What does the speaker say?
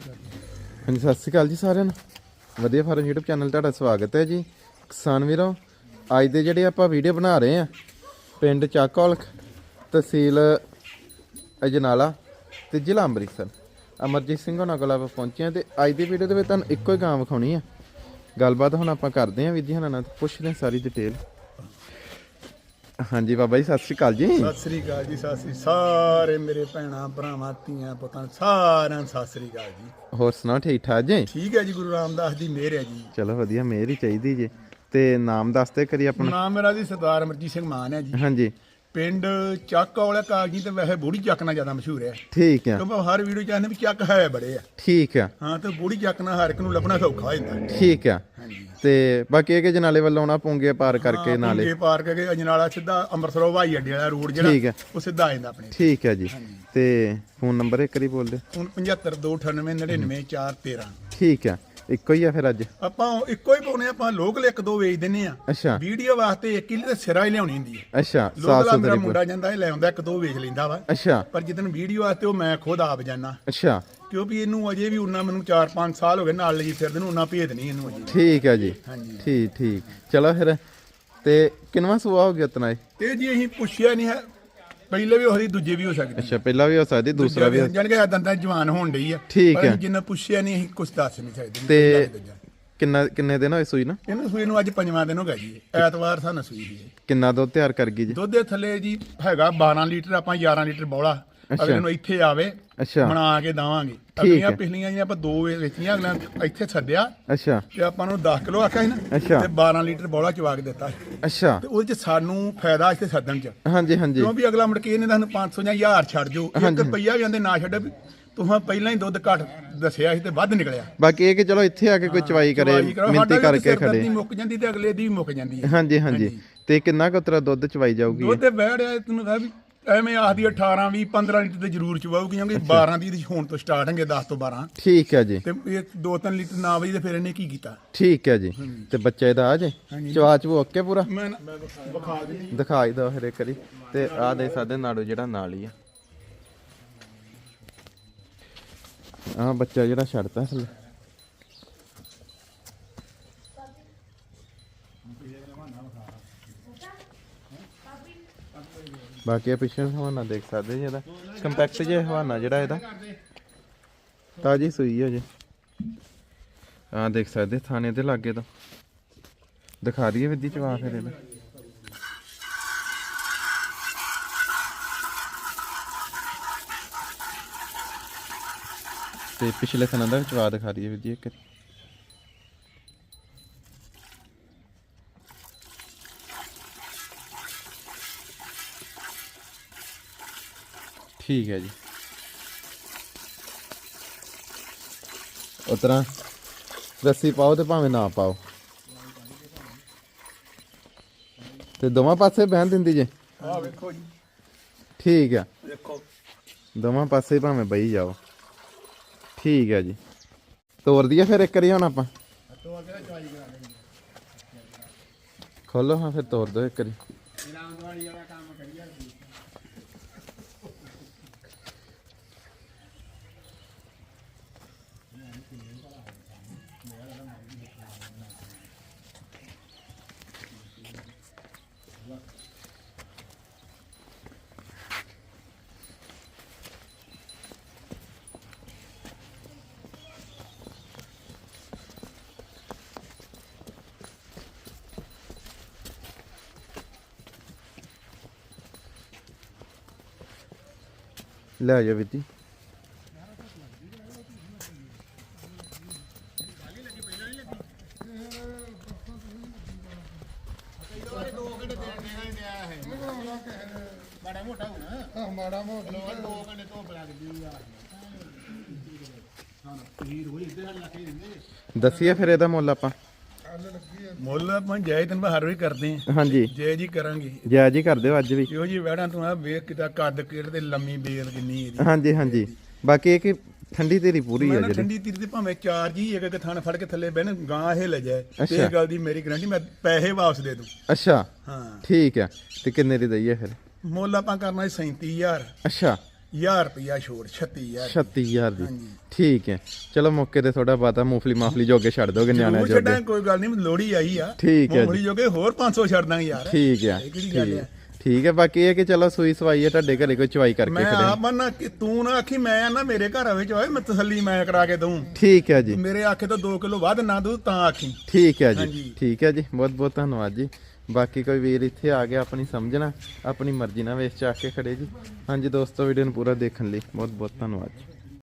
ਹਾਂਜੀ, ਸਤਿ ਸ਼੍ਰੀ ਅਕਾਲ ਜੀ ਸਾਰਿਆਂ ਨੂੰ। ਵਧੀਆ ਫਾਰਮ YouTube ਚੈਨਲ ਤੁਹਾਡਾ ਸਵਾਗਤ ਹੈ ਜੀ। ਕਿਸਾਨ ਵੀਰੋ, ਅੱਜ ਦੇ ਜਿਹੜੇ ਆਪਾਂ ਵੀਡੀਓ ਬਣਾ ਰਹੇ ਆ ਪਿੰਡ ਚੱਕੌਲਖ, ਤਹਿਸੀਲ ਅਜਨਾਲਾ ਤੇ ਜ਼ਿਲ੍ਹਾ ਅੰਮ੍ਰਿਤਸਰ। ਅਮਰਜੀਤ ਸਿੰਘ ਹੋਣਾ ਕੋਲ ਆਪਾਂ ਪਹੁੰਚੇ ਆ ਤੇ ਅੱਜ ਦੀ ਵੀਡੀਓ ਦੇ ਵਿੱਚ ਤੁਹਾਨੂੰ ਇੱਕੋ ਹੀ ਗਾਂ ਵਿਖਾਉਣੀ ਆ। ਗੱਲਬਾਤ ਹੁਣ ਆਪਾਂ ਕਰਦੇ ਆ ਵੀਰ ਜੀ ਹਣਾ ਨਾਲ ਪੁੱਛਦੇ ਹਾਂ ਸਾਰੀ ਡਿਟੇਲ ਹਾਂਜੀ ਬਾਬਾ ਜੀ ਸਤਿ ਸ਼੍ਰੀ ਅਕਾਲ ਜੀ। ਸਤਿ ਸ੍ਰੀ ਅਕਾਲ ਜੀ ਸਤਿ ਸ੍ਰੀ ਸਾਰੇ ਮੇਰੇ ਭੈਣਾਂ ਭਰਾਵਾਂ ਧੀਆਂ ਪੁੱਤਾਂ ਸਾਰਿਆਂ ਨੂੰ ਸਤਿ ਸ੍ਰੀ ਅਕਾਲ ਜੀ। ਹੋਰ ਸੁਣਾਓ ਠੀਕ ਠਾਕ ਜੀ? ਠੀਕ ਹੈ ਜੀ ਗੁਰੂ ਰਾਮਦਾਸ ਦੀ ਮਿਹਰ ਹੈ ਜੀ। ਚਲੋ ਵਧੀਆ ਮਿਹਰ ਹੀ ਚਾਹੀਦੀ ਜੀ। ਤੇ ਨਾਮ ਦੱਸਦੇ ਕਰੀ ਆਪਣਾ। ਨਾਮ ਮੇਰਾ ਜੀ ਸਰਦਾਰ ਅਮਰਜੀਤ ਸਿੰਘ ਮਾਨ ਹੈ ਜੀ। ਹਾਂਜੀ। ਪਿੰਡ ਚੱਕ ਵਾਲਾ ਕਾਗਜੀ ਤੇ ਵੈਸੇ ਬੂੜੀ ਚੱਕ ਨਾਲ ਜ਼ਿਆਦਾ ਮਸ਼ਹੂਰ ਹੈ। ਠੀਕ ਆ ਕਿਉਂਕਿ ਹਰ ਵੀਡੀਓ ਚਾਹੁੰਦੇ ਵੀ ਚੱਕ ਹੈ ਬੜੇ ਆ। ਠੀਕ ਆ ਹਾਂ ਤੇ ਬੂੜੀ ਚੱਕ ਨਾਲ ਹਰ ਇੱਕ ਨੂੰ ਲੱਭਣਾ ਸੌਖਾ ਹੋ ਜਾਂਦਾ। ਠੀਕ ਆ ਹਾਂਜੀ। ਤੇ ਬਾਕੀ ਇਹ ਕਿ ਜਨਾਲੇ ਵੱਲੋਂ ਆਉਣਾ ਪੂੰਗੇ ਪਾਰ ਕਰਕੇ ਨਾਲੇ। ਇਹ ਪਾਰਕ ਕੇ ਅਜਨਾਲਾ ਸਿੱਧਾ ਅੰਮ੍ਰਿਤਸਰ ਹਵਾਈ ਅੱਡੇ ਵਾਲਾ ਰੋਡ ਠੀਕ ਹੈ। ਜਿਹੜਾ ਉਹ ਸਿੱਧਾ ਆ ਜਾਂਦਾ ਆਪਣੇ ਠੀਕ ਹੈ ਜੀ। ਤੇ ਫੋਨ ਨੰਬਰ ਇੱਕ ਵਾਰੀ ਬੋਲ ਦਿਓ। ਹੁਣ 7529999413 ਠੀਕ ਆ ਇੱਕੋ ਹੀ ਆ ਫਿਰ ਅੱਜ? ਆਪਾਂ ਇੱਕੋ ਹੀ ਪਾਉਨੇ ਆਪਾਂ ਲੋਕਲ ਇੱਕ ਦੋ ਵੇਚ ਦਿੰਨੇ ਆ। ਅੱਛਾ। ਵੀਡੀਓ ਵਾਸਤੇ ਇੱਕ ਹੀ ਤੇ ਸਿਰਾ ਹੀ ਲਿਆਉਣੀ ਹੁੰਦੀ ਹੈ। ਅੱਛਾ ਸਾਫ਼ ਲੋਕਲ ਮੇਰਾ ਸੁਥਰੀ ਮੁੰਡਾ ਜਾਂਦਾ ਇਹ ਲੈ ਆਉਂਦਾ ਇੱਕ ਦੋ ਵੇਚ ਲੈਂਦਾ ਵਾ। ਅੱਛਾ। ਪਰ ਜਿੱਦਨ ਵੀਡੀਓ ਵਾਸਤੇ ਉਹ ਮੈਂ ਖੁਦ ਆਪ ਜਾਣਾ ਅੱਛਾ। ਕਿਉਂਕਿ ਇਹਨੂੰ ਅਜੇ ਵੀ ਉਹਨਾਂ ਮੈਨੂੰ 4-5 ਸਾਲ ਹੋ ਗਏ ਨਾਲ ਲਈ ਫਿਰਦੇ ਨੂੰ ਉਹਨਾਂ ਭੇਦ ਨਹੀਂ ਇਹਨੂੰ ਅਜੇ। ਠੀਕ ਹੈ ਜੀ। ਹਾਂਜੀ। ਠੀਕ ਠੀਕ। ਚਲੋ ਫਿਰ ਤੇ ਕਿੰਨਵਾ ਸੁਆ ਹੋ ਗਿਆ ਤਨਾ ਇਹ? ਤੇ ਜੀ ਅਸੀਂ ਪੁੱਛਿਆ ਨਹੀਂ ਹੈ ਪਹਿਲੇ ਵੀ ਹੋਰੀ ਦੂਜੇ ਵੀ ਹੋ ਸਕਦੇ। ਅੱਛਾ ਪਹਿਲਾ ਵੀ ਹੋ ਸਕਦੀ ਦੂਸਰਾ ਵੀ ਹੋ- ਜਾਣ ਕੇ ਦੰਦਾਂ ਜਵਾਨ ਹੋਣ ਡਈ ਆ। ਠੀਕ ਪਰ ਹੈ। ਅਸੀਂ ਜਿੰਨਾ ਪੁੱਛਿਆ ਨਹੀਂ ਅਸੀਂ ਕੁਝ ਦੱਸ ਨਹੀਂ ਸਕਦੇ। ਤੇ ਕਿੰਨਾ ਕਿੰਨੇ ਦਿਨ ਹੋਏ ਸੂਈ ਨਾ? ਇਹਨੂੰ ਸੂਈ ਨੂੰ ਅੱਜ ਪੰਜਵਾਂ ਦਿਨ ਹੋ ਗਿਆ ਜੀ। ਐਤਵਾਰ ਸਾਨੂੰ ਸੂਈ ਦੀ ਹੈ। ਕਿੰਨਾ ਦੁੱਧ ਤਿਆਰ ਕਰ ਗਈ ਜੀ? ਦੁੱਧ ਦੇ ਥੱਲੇ ਜੀ ਹੈਗਾ 12 ਲੀਟਰ ਆਪਾਂ 11 ਲੀਟਰ ਬੌਲਾ ਅਗਲੇ ਨੂੰ ਇੱਥੇ ਆਵੇ ਅੱਛਾ। ਬਣਾ ਕੇ ਦਵਾਂਗੇ। ਅਗਲੀਆਂ ਪਿਛਲੀਆਂ ਜਿਹੜੀਆਂ ਆਪਾਂ ਦੋ ਵੇ- ਵੇਚੀਆਂ ਅਗਲਿਆਂ ਨੇ ਇੱਥੇ ਸੱਦਿਆ ਅੱਛਾ। ਤੇ ਆਪਾਂ ਨੂੰ 10 ਕਿਲੋ ਆਖਿਆ ਸੀ ਨਾ ਅੱਛਾ। ਤੇ 12 ਲੀਟਰ ਬੌਲਾ ਚਵਾ ਕੇ ਦਿੱਤਾ ਅੱਛਾ। ਤੇ ਉਹਦੇ ਚ ਸਾਨੂੰ ਫਾਇਦਾ ਇੱਥੇ ਸੱਦਣ ਚ। ਹਾਂਜੀ ਹਾਂਜੀ। ਕਿਉਂ ਵੀ ਅਗਲਾ ਮੁੜ ਕੇ ਇਹਨੇ ਤੁਹਾਨੂੰ 500 ਜਾਂ 1000 ਛੱਡ ਜੋ। ਇੱਕ ਰੁਪਈਆ ਵੀ ਆਂਦੇ ਨਾ ਛੱਡੇ ਤੁਸੀਂ ਪਹਿਲਾਂ ਹੀ ਦੁੱਧ ਘੱਟ ਦੱਸਿਆ ਸੀ ਤੇ ਵੱਧ ਨਿਕਲਿਆ। ਬਾਕੀ ਇਹ ਕਿ ਚਲੋ ਇੱਥੇ ਆ ਕੇ ਕੋਈ ਚਵਾਈ ਕਰੇ ਵੀ ਕਰਕੇ ਖੜੇ। ਮੁੱਕ ਜਾਂਦੀ ਤੇ ਅਗਲੇ ਦੀ ਵੀ ਮੁੱਕ ਜਾਂਦੀ ਹੈ। ਹਾਂਜੀ ਹਾਂਜੀ। ਤੇ ਕਿੰਨਾ ਕੁ ਤੇਰਾ ਦੁੱਧ ਚਵਾਈ ਜਾਊਗੀ? ਦੁੱਧ ਤੇ ਰਿਹਾ ਤੈਨੂੰ ਕਹਾਂ ਵੀ ਐਵੇਂ ਆਖਦੀ 18 20 15 ਲੀਟਰ ਤੇ ਜ਼ਰੂਰ ਚਵਾਉਗੀ ਕਿਉਂਕਿ 12 ਦੀ ਹੁਣ ਤੋਂ ਸਟਾਰਟ ਹੈਗੇ 10 ਤੋਂ 12 ਠੀਕ ਹੈ ਜੀ। ਤੇ ਇਹ 2-3 ਲੀਟਰ ਨਾ ਵਜੀ ਤੇ ਫਿਰ ਇਹਨੇ ਕੀ ਕੀਤਾ? ਠੀਕ ਹੈ ਜੀ। ਤੇ ਬੱਚਾ ਇਹਦਾ ਆ ਜੇ? ਚਵਾਚ ਉਹ ਓਕੇ ਪੂਰਾ? ਮੈਂ ਵਿਖਾ ਦਿੰਦੀ ਦਿਖਾਈ ਦੋ ਫਿਰ ਇੱਕ ਵਾਰੀ। ਤੇ ਆ ਦੇ ਸਾਡੇ ਨਾੜੋ ਜਿਹੜਾ ਨਾਲ ਹੀ ਆ। ਆ ਬੱਚਾ ਜਿਹੜਾ ਛੱਡਤਾ ਥੱਲੇ ਬਾਕੀ ਆ ਪਿਛਲੇ ਹਵਾਨਾ ਦੇਖ ਸਕਦੇ ਜੀ ਇਹਦਾ। ਕੰਪੈਕਟ ਜਿਹਾ ਹਵਾਨਾ ਜਿਹੜਾ ਇਹਦਾ। ਤਾਜੀ ਸੂਈ ਹੈ ਜੀ। ਆ ਦੇਖ ਸਕਦੇ ਥਾਣੇ ਦੇ ਲਾਗੇ ਤੋਂ। ਦਿਖਾ ਦਈਏ ਵਿੱਦੀ ਚਵਾ ਫਿਰ ਇਹਦਾ। ਤੇ ਪਿਛਲੇ ਥਾਂ ਦਾ ਚਵਾ ਦਿਖਾ ਦਈਏ ਵਿੱਦੀ ਇੱਕ ਵਾਰੀ। ਠੀਕ ਹੈ ਜੀ। ਉਤਰਾ ਰੱਸੀ ਪਾਓ ਤੇ ਭਾਵੇਂ ਨਾ ਪਾਓ। ਤੇ ਦੋਵਾਂ ਪਾਸੇ ਬਹਿਣ ਦਿੰਦੀ ਜੇ? ਆਹ ਵੇਖੋ ਜੀ। ਠੀਕ ਆ। ਦੇਖੋ ਦੋਵਾਂ ਪਾਸੇ ਭਾਵੇਂ ਬਈ ਜਾਓ। ਠੀਕ ਹੈ ਜੀ। ਤੋਰ ਦਈਏ ਫਿਰ ਇੱਕ ਵਾਰੀ ਹੁਣ ਆਪਾਂ? ਖੋਲੋ ਹਾਂ ਫਿਰ ਤੋਰ ਦਿਓ ਇੱਕ ਵਾਰੀ। لا يا بنتي ਮਾੜਾ ਮੋਟਾ ਹੋਣਾ ਮਾੜਾ ਮੋਟਾ ਦੋ ਘੰਟੇ ਧੁੱਪ ਲੱਗਦੀ ਆ ਹਾਂ ਪੀਰ ਹੋਈ ਇੱਧਰ ਹੱਲ ਲੱਗੇ ਦਿੰਦੇ ਦੱਸੀਏ ਫਿਰ ਇਹਦਾ ਮੁੱਲ ਆਪਾਂ। ਮੁੱਲ ਆਪਾਂ ਜਾਇ ਤੈਨੂੰ ਹਰ ਵੀ ਕਰਦੇ ਆ ਹਾਂਜੀ। ਜੈ ਜੀ ਕਰਾਂਗੇ। ਜੈ ਜੀ ਕਰ ਦਿਓ ਅੱਜ ਵੀ। ਇਹੋ ਜੀ ਵੈੜਾਂ ਤੂੰ ਆ ਵੇਖ ਕਿਤਾ ਕੱਦ ਕਿੜ ਤੇ ਲੰਮੀ ਬੇਲ ਕਿੰਨੀ ਇਹਦੀ। ਹਾਂਜੀ ਹਾਂਜੀ। ਬਾਕੀ ਇਹ ਕਿ ਠੰਡੀ ਤੇਰੀ ਪੂਰੀ ਮੈਂ ਆ ਨਾ ਜਿਹੜੀ। ਠੰਡੀ ਤੀਰ ਤੇ ਭਾਵੇਂ ਚਾਰ ਜੀ ਇੱਕ ਇੱਕ ਥਣ ਫੜ ਕੇ ਥੱਲੇ ਬਹਿਣ ਗਾਂ ਇਹ ਲੈ ਜਾਏ। ਤੇ ਅੱਛਾ। ਇਹ ਗੱਲ ਦੀ ਮੇਰੀ ਗਰੰਟੀ ਮੈਂ ਪੈਸੇ ਵਾਪਸ ਦੇ ਦੂੰ। ਅੱਛਾ। ਹਾਂ। ਠੀਕ ਆ ਤੇ ਕਿੰਨੇ ਦੀ ਦਈਏ ਫਿਰ? ਮੁੱਲ ਆਪਾਂ ਕਰਨਾ ਸੀ 37000 ਅੱਛਾ। 1000 ਰੁਪਿਆ ਛੋੜ 36000 36000 ਦੀ। ਹਾਂਜੀ। ਠੀਕ ਹੈ। ਚਲੋ ਮੌਕੇ ਤੇ ਥੋੜਾ ਬਾਤਾ ਮੂੰਗਫਲੀ ਮਾਫਲੀ ਜੋਗੇ ਛੱਡ ਦੋਗੇ ਨਿਆਣਿਆਂ ਜ਼ਰੂਰ ਜੋਗੇ। ਛੱਡਾਂ ਕੋਈ ਗੱਲ ਨਹੀਂ ਲੋੜੀ ਆਈ ਆ। ਠੀਕ ਹੈ ਜੀ। ਮੂੰਗਫਲੀ ਜੋਗੇ ਹੋਰ 500 ਛੱਡ ਦਾਂਗੇ ਯਾਰ। ਠੀਕ ਹੈ। ਇਹ ਕਿਹੜੀ ਗੱਲ ਠੀਕ ਆ? ਠੀਕ। ਹੈ ਬਾਕੀ ਇਹ ਕਿ ਚਲੋ ਸੂਈ ਸਵਾਈ ਹੈ ਤੁਹਾਡੇ ਘਰੇ ਕੋਈ ਚਵਾਈ ਕਰਕੇ ਮੈਂ ਖੜੇ ਆਪ ਨਾ ਕਿ ਤੂੰ ਨਾ ਆਖੀ ਮੈਂ ਨਾ ਮੇਰੇ ਘਰ ਆਵੇ ਚ ਹੋਏ ਮੈਂ ਤਸੱਲੀ ਮੈਂ ਕਰਾ ਕੇ ਦਊਂ। ਠੀਕ ਹੈ ਜੀ। ਮੇਰੇ ਆਖੇ ਤੋਂ 2 ਕਿਲੋ ਵੱਧ ਨਾ ਦੂ ਤਾਂ ਆਖੀ। ਠੀਕ ਹੈ ਜੀ। ਠੀਕ ਹੈ ਜੀ ਬਹੁਤ ਬਹੁਤ ਧੰਨਵਾਦ ਜੀ। ਬਾਕੀ ਕੋਈ ਵੀਰ ਇੱਥੇ ਆ ਗਿਆ ਆਪਣੀ ਸਮਝਣਾ ਆਪਣੀ ਮਰਜ਼ੀ ਨਾਲ ਵੇਚ ਚਾ ਕੇ ਖੜੇ ਜੀ। ਹਾਂਜੀ ਦੋਸਤੋ ਵੀਡੀਓ ਨੂੰ ਪੂਰਾ ਦੇਖਣ ਲਈ ਬਹੁਤ ਬਹੁਤ ਧੰਨਵਾਦ ਜੀ।